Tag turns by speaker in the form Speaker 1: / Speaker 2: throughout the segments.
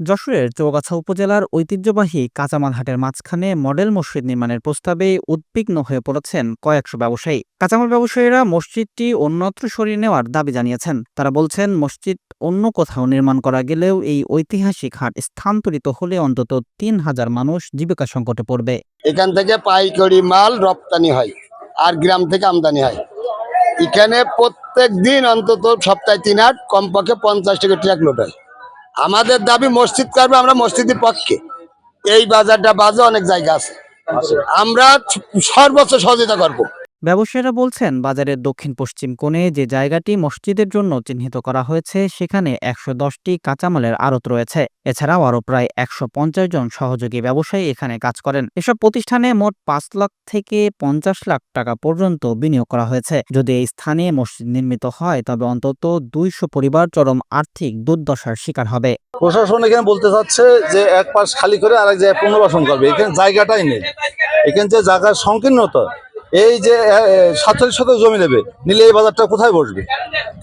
Speaker 1: যশোরের চৌগাছা উপজেলার ঐতিহ্যবাহী কাঁচামাল হাটের মাঝখানে মডেল মসজিদ নির্মাণের প্রস্তাবে উদ্বিগ্ন হয়ে পড়েছেন কয়েকশো ব্যবসায়ী। কাঁচামাল ব্যবসায়ীরা মসজিদটি অন্যত্র সরিয়ে নেওয়ার দাবি জানিয়েছেন। তারা বলছেন, মসজিদ অন্য কোথাও নির্মাণ করা গেলেও এই ঐতিহাসিক হাট স্থানান্তরিত হলে অন্তত তিন হাজার মানুষ জীবিকা সংকটে পড়বে।
Speaker 2: এখান থেকে পাইকারি মাল রপ্তানি হয় আর গ্রাম থেকে আমদানি হয়। এখানে প্রত্যেক দিন অন্তত সপ্তাহে তিন হাট, কমপক্ষে পঞ্চাশ টাকা ট্রাক লোড হয়। আমাদের দাবি মসজিদ করবে আমরা মসজিদের পক্ষে। এই বাজারটা বাজে অনেক জায়গা আছে। আমরা সর্বোচ্চ সহযোগিতা করব।
Speaker 1: ব্যবসায়ীরা বলছেন, বাজারের দক্ষিণ পশ্চিম কোণে যে জায়গাটি মসজিদের জন্য চিহ্নিত করা হয়েছে, সেখানে একশো দশটি কাঁচামালের আড়ত রয়েছে। এছাড়াও আরও প্রায় একশো পঞ্চাশ জন সহযোগী ব্যবসায়ী এখানে কাজ করেন। এসব প্রতিষ্ঠানে মোট পাঁচ লাখ থেকে পঞ্চাশ লাখ টাকা পর্যন্ত বিনিয়োগ করা হয়েছে। যদি এই স্থানে মসজিদ নির্মিত হয়, তবে অন্তত দুইশো পরিবার চরম আর্থিক দুর্দশার শিকার হবে।
Speaker 3: প্রশাসন এখানে বলতে চাচ্ছে যে এক পাশ খালি করে আরেক জায়গায় পুনর্বাসন করবে। এখানে জায়গাটাই নেই। এখানে যে জায়গার সংকীর্ণতা এই যে সাতচল্লিশ শতক জমি নেবে, নিলে এই বাজারটা কোথায় বসবে?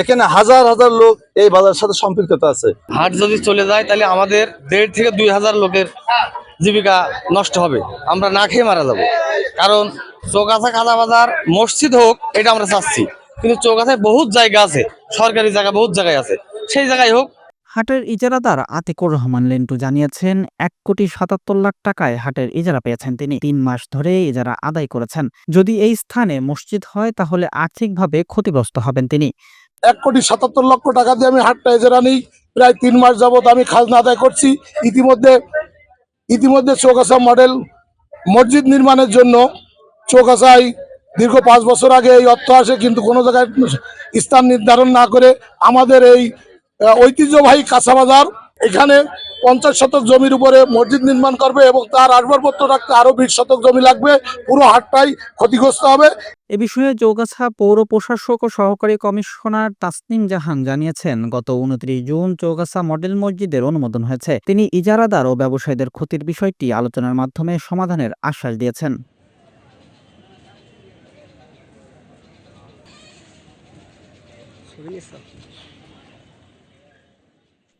Speaker 3: এখানে হাজার হাজার লোক এই বাজারের সাথে সম্পৃক্ততা আছে।
Speaker 4: হাট যদি চলে যায়, তাহলে আমাদের দেড় থেকে দুই হাজার লোকের জীবিকা নষ্ট হবে। আমরা না খেয়ে মারা যাব। কারণ চৌকাছা খাজা বাজার মসজিদ হোক, এটা আমরা চাচ্ছি। কিন্তু চৌকাছায় বহুত জায়গা আছে, সরকারি জায়গা বহুত জায়গায় আছে। সেই জায়গায় হোক
Speaker 1: হাটের ইজারাদার আতিকুর রহমান লেন্টু জানিয়েছেন, এক কোটি সাতাত্তর লাখ টাকায় হাটের ইজারা পেয়েছেন তিনি। তিন মাস ধরে ইজারা আদায় করেছেন। যদি এই স্থানে মসজিদ হয়, তাহলে আর্থিকভাবে ক্ষতিগ্রস্ত হবেন তিনি।
Speaker 5: এক কোটি সাতাত্তর লক্ষ টাকা দিয়ে আমি হাটটা ইজারা নিই। প্রায় তিন মাস যাবত আমি খাজনা আদায় করছি। ইতিমধ্যে ইতিমধ্যে চৌকাছা মডেল মসজিদ নির্মাণের জন্য চৌকাছায় দীর্ঘ পাঁচ বছর আগে এই অর্থ আসে, কিন্তু কোনো জায়গায় স্থান নির্ধারণ না করে আমাদের এই ঐতিহ্যবাহী কাঁচা বাজার এখানে পঞ্চাশ শতক জমির উপরে মসজিদ নির্মাণ করবে এবং তার আসবাবপত্র রাখতে আরও বিশ শতক জমি লাগবে। পুরো হাটটাই ক্ষতিগ্রস্ত হবে।
Speaker 1: এ বিষয়ে চৌগাছা পৌর প্রশাসক ও সহকারী কমিশনার তাসনিম জাহান জানিয়েছেন, গত উনত্রিশ জুন চৌগাছা মডেল মসজিদের অনুমোদন হয়েছে। তিনি ইজারাদার ও ব্যবসায়ীদের ক্ষতির বিষয়টি আলোচনার মাধ্যমে সমাধানের আশ্বাস দিয়েছেন।